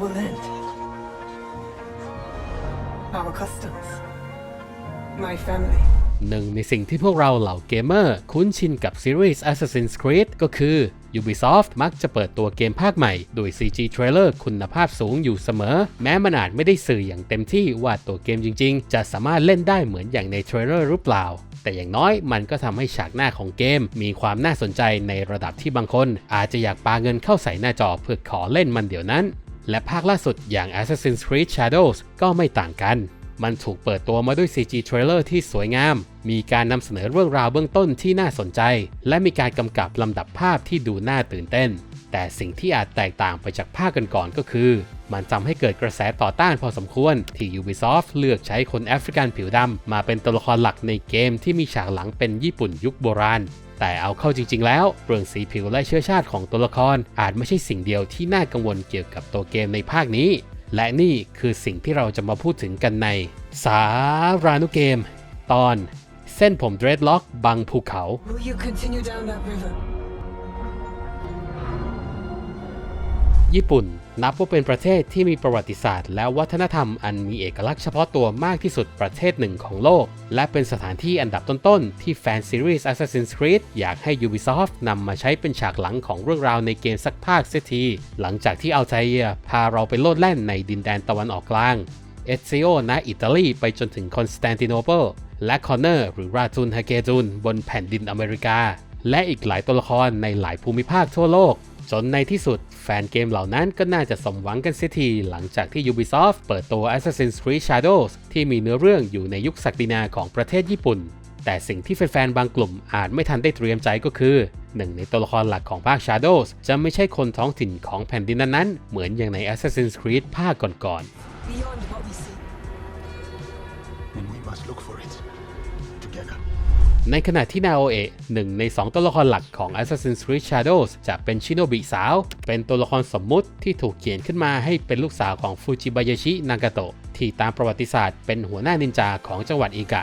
our land, our customs, my family. หนึ่งในสิ่งที่พวกเราเหล่าเกมเมอร์คุ้นชินกับซีรีส์ Assassin's Creed ก็คือ Ubisoft มักจะเปิดตัวเกมภาคใหม่โดย CG Trailer คุณภาพสูงอยู่เสมอ แม้มันอาจไม่ได้สื่ออย่างเต็มที่ว่าตัวเกมจริงๆ จะสามารถเล่นได้เหมือนอย่างในเทรลเลอร์หรือเปล่า แต่อย่างน้อยมันก็ทำให้ฉากหน้าของเกม มีความน่าสนใจในระดับที่บางคน อาจจะอยากปาเงินเข้าใส่หน้าจอเพื่อขอเล่นมันเดี๋ยวนั้น และภาคล่าสุดอย่าง Assassin's Creed Shadows ก็ไม่ต่างกัน มันถูกเปิดตัวมาด้วย CG Trailer ที่สวยงาม มีการนำเสนอเรื่องราวเบื้องต้นที่น่าสนใจ และมีการกำกับลำดับภาพที่ดูน่าตื่นเต้น แต่สิ่งที่อาจแตกต่างไปจากภาคกก่อนๆก็คือ มันทำให้เกิดกระแสต่อต้านพอสมควร ที่ Ubisoft เลือกใช้คนแอฟริกันผิวดำมาเป็นตัวละครหลักในเกมที่มีฉากหลังเป็นญี่ปุ่นยุคโบราณ แต่เอาเข้าจริง ๆ แล้ว เรื่องสีผิวและเชื้อชาติของตัวละครอาจไม่ใช่สิ่งเดียวที่น่ากังวลเกี่ยวกับตัวเกมในภาคนี้ และนี่คือสิ่งที่เราจะมาพูดถึงกันใน สารานุเกม ตอน เส้นผมเดรดล็อกบังภูเขา Will you continue down that river? ญี่ปุ่น นับว่าเป็นประเทศที่มีประวัติศาสตร์ และวัฒนธรรมอันมีเอกลักษณ์เฉพาะตัวมากที่สุดประเทศหนึ่งของโลก และเป็นสถานที่อันดับต้นๆ ที่แฟนซีรีส์ Assassin's Creed อยากให้ Ubisoft นำมาใช้เป็นฉากหลังของเรื่องราวในเกมสักภาคเสียที หลังจากที่เอาไทเยพาเราไปโลดแล่นในดินแดนตะวันออกกลาง เอซิโอณอิตาลีไปจนถึงคอนสแตนติโนเปิลและคอนเนอร์หรือราจูนฮาเกจุนบนแผ่นดินอเมริกา และอีกหลายตัวละครในหลายภูมิภาคทั่วโลก จนในที่สุดแฟนเกมเหล่านั้นก็น่าจะสมหวังกันเสียทีหลังจากที่ Ubisoft เปิดตัว Assassin's Creed Shadows ที่มีเนื้อเรื่องอยู่ในยุคศักดินาของประเทศญี่ปุ่น แต่สิ่งที่แฟนๆ บางกลุ่มอาจไม่ทันได้เตรียมใจก็คือ หนึ่งในตัวละครหลักของภาค Shadows จะไม่ใช่คนท้องถิ่นของแผ่นดินนั้นๆ เหมือนอย่างใน Assassin's Creed ภาคก่อนๆ ในขณะที่นาโอเอะหนึ่งใน 2 ตัวละครหลักของ Assassin's Creed Shadows จะเป็นชิโนบิสาว เป็นตัวละครสมมุติที่ถูกเขียนขึ้นมาให้เป็นลูกสาวของฟูจิบายาชินากาโตะที่ตามประวัติศาสตร์เป็นหัวหน้านินจาของจังหวัดอิกะ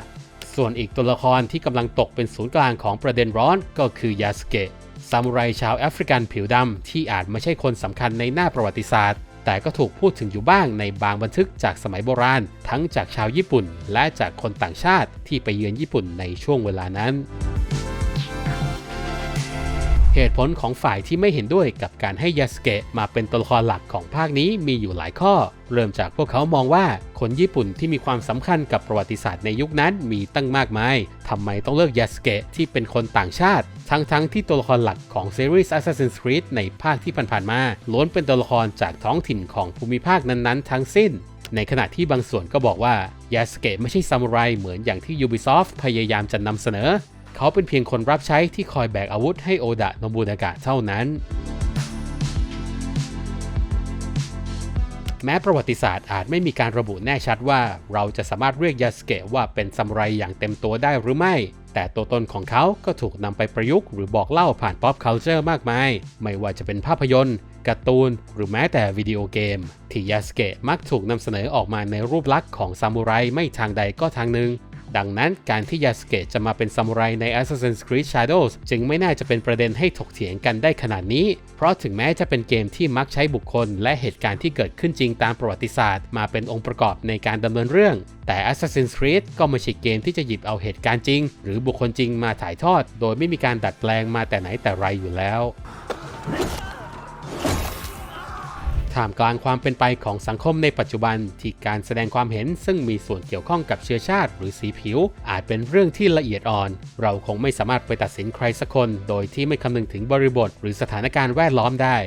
ส่วนอีกตัวละครที่กำลังตกเป็นศูนย์กลางของประเด็นร้อนก็คือยาสเกะซามูไรชาวแอฟริกันผิวดำที่อาจไม่ใช่คนสำคัญในหน้าประวัติศาสตร์ แต่ก็ถูกพูดถึงอยู่บ้างในบางบันทึกจากสมัยโบราณ ทั้งจากชาวญี่ปุ่น และจากคนต่างชาติที่ไปเยือนญี่ปุ่นในช่วงเวลานั้น เหตุผลของฝ่ายที่ไม่เห็นด้วยกับการให้ยาสเกะมาเป็นตัวละครหลักของภาคนี้มีอยู่หลายข้อ เริ่มจากพวกเขามองว่าคนญี่ปุ่นที่มีความสำคัญกับประวัติศาสตร์ในยุคนั้นมีตั้งมากมายทำไมต้องเลือกยาสเกะที่เป็นคนต่างชาติ ทั้งๆทที่ตัวละครหลักของซีรีส์ Assassin's Creed ในภาคที่ผ่านๆมาล้วนเป็นตัวละครจากท้องถิ่นของภูมิภาคนั้นๆ ทั้งสิ้นในขณะที่บางส่วนก็บอกว่ายาสเกะไม่ใช่ซามูไรเหมือนอย่างที่ Ubisoft พยายามจะนำเสนอ เขาเป็นเพียงคนรับใช้ที่คอยแบกอาวุธให้โอดะโนบุนากะเท่านั้น แม้ประวัติศาสตร์อาจไม่มีการระบุแน่ชัดว่า เราจะสามารถเรียกยาสเกะว่าเป็นซามูไรอย่างเต็มตัวได้หรือไม่ แต่ตัวตนของเขาก็ถูกนำไปประยุกต์หรือบอกเล่าผ่าน pop culture มากมาย ไม่ว่าจะเป็นภาพยนตร์การ์ตูนหรือแม้แต่วิดีโอเกม ที่ยาสเกะมักถูกนำเสนอออกมาในรูปลักษณ์ของซามูไรไม่ทางใดก็ทางหนึ่ง ดังนั้นการที่ยาสเกะจะมาเป็นซามูไรใน Assassin's Creed Shadows จึงไม่น่าจะเป็นประเด็นให้ถกเถียงกันได้ขนาดนี้ เพราะถึงแม้จะเป็นเกมที่มักใช้บุคคล และเหตุการณ์ที่เกิดขึ้นจริงตามประวัติศาสตร์ มาเป็นองค์ประกอบในการดำเนินเรื่อง แต่ Assassin's Creed ก็ไม่ใช่เกมที่จะหยิบเอาเหตุการณ์จริง หรือบุคคลจริงมาถ่ายทอด โดยไม่มีการดัดแปลงมาแต่ไหนแต่ไรอยู่แล้ว ท่ามกลางความเป็นไปของสังคมในปัจจุบันที่การแสดงความเห็นซึ่งมีส่วนเกี่ยวข้องกับเชื้อชาติ หรือสีผิว อาจเป็นเรื่องที่ละเอียดอ่อน เราคงไม่สามารถไปตัดสินใครสักคน โดยที่ไม่คำนึงถึงบริบท หรือสถานการณ์แวดล้อมได้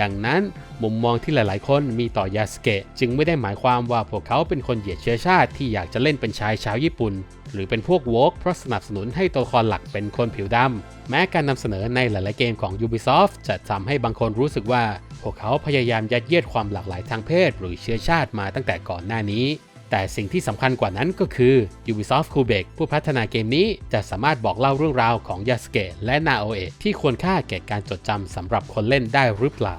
ดังนั้นมุมมองที่หลาย ๆ คนมีต่อยาสเกะจึงไม่ได้หมายความว่าพวกเขาเป็นคนเหยียดเชื้อชาติที่อยากจะเล่นเป็นชายชาวญี่ปุ่น หรือเป็นพวกโวกเพราะสนับสนุนให้ตัวละครหลักเป็นคนผิวดำแม้การนำเสนอในหลาย ๆ เกมของ Ubisoft จะทำให้บางคนรู้สึกว่า พวกเขาพยายามยัดเยียดความหลากหลายทางเพศหรือเชื้อชาติมาตั้งแต่ก่อนหน้านี้ แต่สิ่งที่สำคัญกว่านั้นก็คือ Ubisoft Quebec ผู้พัฒนาเกมนี้จะสามารถบอกเล่าเรื่องราวของยาสเกะและนาโอเอะที่ควรค่าแก่การจดจำสำหรับคนเล่นได้หรือเปล่า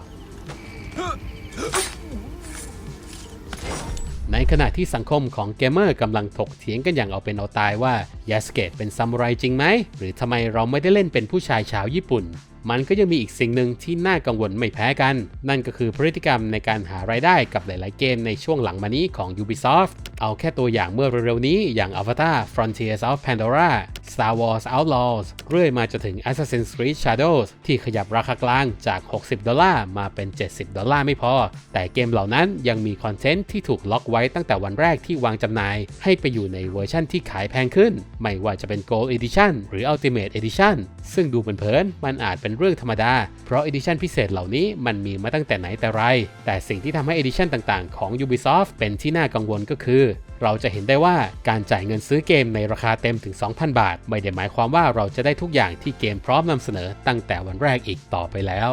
ในขณะที่สังคมของเกมเมอร์กำลังถกเถียงกันอย่างเอาเป็นเอาตายว่ายาสเกตเป็นซามูไรจริงไหม หรือทำไมเราไม่ได้เล่นเป็นผู้ชายชาวญี่ปุ่น มันก็ยังมีอีกสิ่งหนึ่งที่น่ากังวลไม่แพ้กัน นั่นก็คือพฤติกรรมในการหารายได้กับหลาย ๆ เกมในช่วงหลังมานี้ของ Ubisoft เอาแค่ตัวอย่างเมื่อเร็ว ๆ นี้อย่าง Avatar Frontiers of Pandora Star Wars Outlaws เรื่อยมาจนถึง Assassin's Creed Shadows ที่ขยับราคากลางจาก 60 ดอลลาร์มาเป็น 70 ดอลลาร์ไม่พอ แต่เกมเหล่านั้นยังมีคอนเทนต์ที่ถูกล็อกไว้ตั้งแต่วันแรกที่วางจำหน่าย ให้ไปอยู่ในเวอร์ชั่นที่ขายแพงขึ้น ไม่ว่าจะเป็น Gold Edition หรือ Ultimate Edition ซึ่งดูเผินๆมันอาจเป็นเรื่องธรรมดา เพราะ Edition พิเศษเหล่านี้มันมีมาตั้งแต่ไหนแต่ไร แต่สิ่งที่ทำให้ Edition ต่างๆ ของ Ubisoft เป็นที่น่ากังวลก็คือ เราจะเห็นได้ว่าการจ่ายเงินซื้อเกมในราคาเต็มถึง 2,000 บาท ไม่ได้หมายความว่าเราจะได้ทุกอย่างที่เกมพร้อมนำเสนอตั้งแต่วันแรกอีกต่อไปแล้ว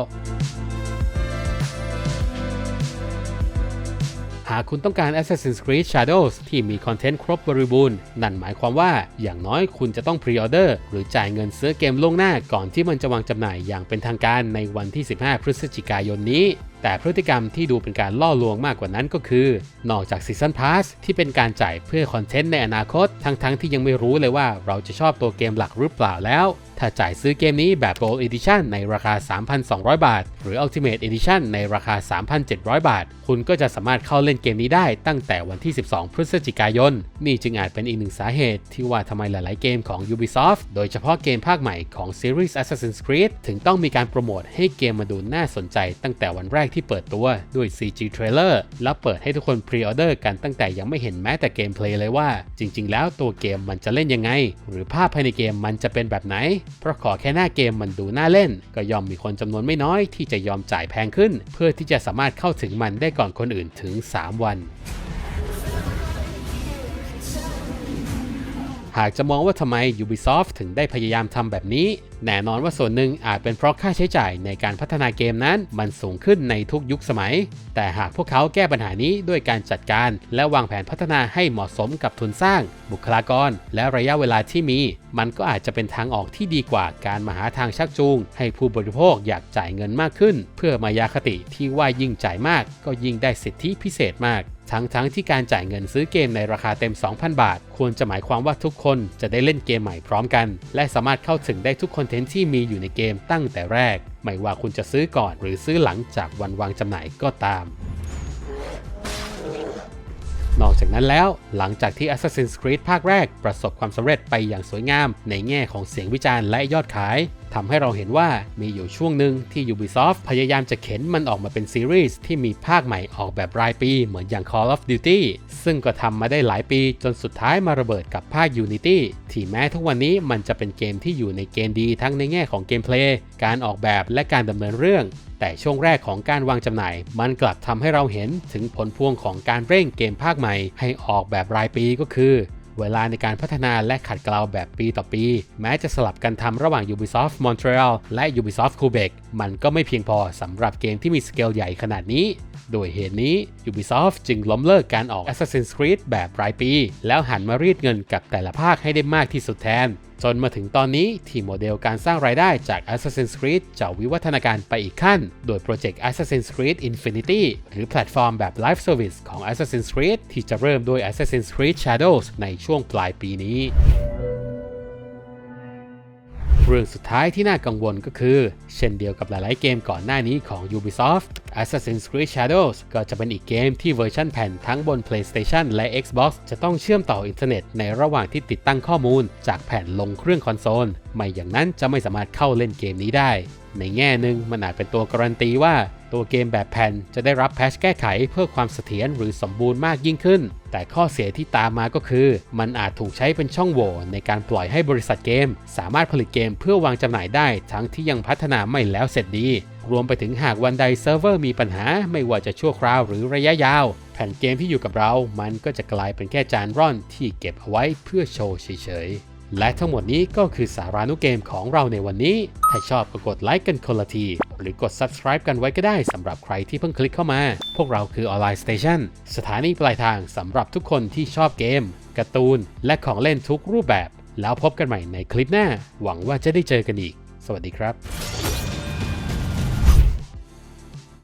ากคุณต้องการ Assassin's Creed Shadows ที่มีคอนเทนต์ครบบริบูรณ์ นั่นหมายความว่าอย่างน้อยคุณจะต้องพรีออเดอร์หรือจ่ายเงินซื้อเกมล่วงหน้าก่อนที่มันจะวางจำหน่ายอย่างเป็นทางการในวันที่ 15 พฤศจิกายนนี้ แต่พฤติกรรมที่ดูเป็นการล่อลวงมากกว่านั้นก็คือ นอกจาก Season Pass ที่เป็นการจ่ายเพื่อคอนเทนต์ในอนาคต ทั้งๆทที่ยังไม่รู้เลยว่าเราจะชอบตัวเกมหลักหรือเปล่าแล้ว ถ้าจ่ายซื้อเกมนี้แบบ Gold Edition ในราคา 3,200 บาท หรือ Ultimate Edition ในราคา 3,700 บาท คุณก็จะสามารถเข้าเล่นเกมนี้ได้ตั้งแต่วันที่ 12 พฤศจิกายน นี่จึงอาจเป็นอีกหนึ่งสาเหตุ ที่ว่าทำไมหลาย ๆ เกมของ Ubisoft โดยเฉพาะเกมภาคใหม่ของ Series Assassin's Creed ถึงต้องมีการโปรโมทให้เกมมาดูน่าสนใจตั้งแต่วันแรกที่เปิดตัวด้วย CG Trailer แล้วเปิดให้ทุกคนพรีออเดอร์กันตั้งแต่ยังไม่เห็นแม้แต่เกมเพลย์เลยว่า จริง ๆ แล้วตัวเกมมันจะเล่นยังไง หรือภาพภายในเกมมันจะเป็นแบบไหน เพราะขอแค่หน้าเกมมันดูน่าเล่น ก็ย่อมมีคนจำนวนไม่น้อยที่จะยอมจ่ายแพงขึ้น เพื่อที่จะสามารถเข้าถึงมันได้ก่อนคนอื่นถึง 3 วัน หากจะมองว่าทำไม Ubisoft ถึงได้พยายามทำแบบนี้ แน่นอนว่าส่วนหนึ่งอาจเป็นเพราะค่าใช้จ่ายในการพัฒนาเกมนั้นมันสูงขึ้นในทุกยุคสมัย แต่หากพวกเขาแก้ปัญหานี้ด้วยการจัดการ และวางแผนพัฒนาให้เหมาะสมกับทุนสร้าง บุคลากร และระยะเวลาที่มี มันก็อาจจะเป็นทางออกที่ดีกว่าการมาหาทางชักจูง ให้ผู้บริโภคอยากจ่ายเงินมากขึ้น เพื่อมายาคติที่ว่ายิ่งจ่ายมาก ก็ยิ่งได้สิทธิพิเศษมาก ทั้งทั้งที่การจ่ายเงินซื้อเกมในราคาเต็ม 2,000 บาท ควรจะหมายความว่าทุกคนจะได้เล่นเกมใหม่พร้อมกัน และสามารถเข้าถึงได้ทุกคอนเทนต์ที่มีอยู่ในเกมตั้งแต่แรก ไม่ว่าคุณจะซื้อก่อนหรือซื้อหลังจากวันวางจำหน่ายก็ตามนอกจากนั้นแล้วหลังจากที่ Assassin's Creed ภาคแรกประสบความสำเร็จไปอย่างสวยงาม ในแง่ของเสียงวิจารณ์และยอดขายทำให้เราเห็นว่ามีอยู่ช่วงหนึ่งที่ Ubisoft พยายามจะเข็นมันออกมาเป็นซีรีส์ที่มีภาคใหม่ออกแบบรายปีเหมือนอย่าง Call of Duty ซึ่งก็ทำมาได้หลายปีจนสุดท้ายมาระเบิดกับภาค Unity ที่แม้ทุกวันนี้มันจะเป็นเกมที่อยู่ในเกณฑ์ดีทั้งในแง่ของเกมเพลย์การออกแบบและการดำเนินเรื่องแต่ช่วงแรกของการวางจำหน่าย มันกลับทำให้เราเห็นถึงผลพวงของการเร่งเกมภาคใหม่ ให้ออกแบบรายปีก็คือ เวลาในการพัฒนาและขัดเกลาแบบปีต่อปี แม้จะสลับกันทำระหว่าง Ubisoft Montreal และ Ubisoft Quebec มันก็ไม่เพียงพอสำหรับเกมที่มีสเกลใหญ่ขนาดนี้ โดยเหตุนี้ Ubisoft จึงล้มเลิกการออก Assassin's Creed แบบรายปี แล้วหันมารีดเงินกับแต่ละภาคให้ได้มากที่สุดแทน จนมาถึงตอนนี้ที่โมเดลการสร้างรายได้จาก Assassin's Creed จะวิวัฒนาการไปอีกขั้น โดยโปรเจกต์ Assassin's Creed Infinity หรือแพลตฟอร์มแบบ Live Service ของ Assassin's Creed ที่จะเริ่มด้วย Assassin's Creed Shadows ในช่วงปลายปีนี้เรื่องสุดท้ายที่น่ากังวลก็คือ เช่นเดียวกับหลายๆเกมก่อนหน้านี้ของ Ubisoft Assassin's Creed Shadows ก็จะเป็นอีกเกมที่เวอร์ชันแผ่นทั้งบน PlayStation และ Xbox จะต้องเชื่อมต่ออินเทอร์เน็ตในระหว่างที่ติดตั้งข้อมูล จากแผ่นลงเครื่องคอนโซล ไม่อย่างนั้นจะไม่สามารถเข้าเล่นเกมนี้ได้ ในแง่หนึ่งมันอาจเป็นตัวการันตีว่าตัวเกมแบบแผ่นจะได้รับแพชแก้ไขเพื่อความเสถียรหรือสมบูรณ์มากยิ่งขึ้น แต่ข้อเสียที่ตามมาก็คือ มันอาจถูกใช้เป็นช่องโหว่ในการปล่อยให้บริษัทเกม สามารถผลิตเกมเพื่อวางจำหน่ายได้ทั้งที่ยังพัฒนาไม่แล้วเสร็จดี รวมไปถึงหากวันใดเซิร์ฟเวอร์มีปัญหาไม่ว่าจะชั่วคราวหรือระยะยาว แผ่นเกมที่อยู่กับเรา มันก็จะกลายเป็นแค่จานร่อนที่เก็บเอาไว้เพื่อโชว์เฉยๆ และทั้งหมดนี้ก็คือสารานุเกมของเราในวันนี้ ถ้าชอบก็กดไลค์กันคนละที หรือกด subscribe กันไว้ก็ได้สำหรับใครที่เพิ่งคลิกเข้ามา พวกเราคือ Online Station สถานีปลายทางสำหรับทุกคนที่ชอบเกมการ์ตูน และของเล่นทุกรูปแบบ แล้วพบกันใหม่ในคลิปหน้า หวังว่าจะได้เจอกันอีก สวัสดีครับ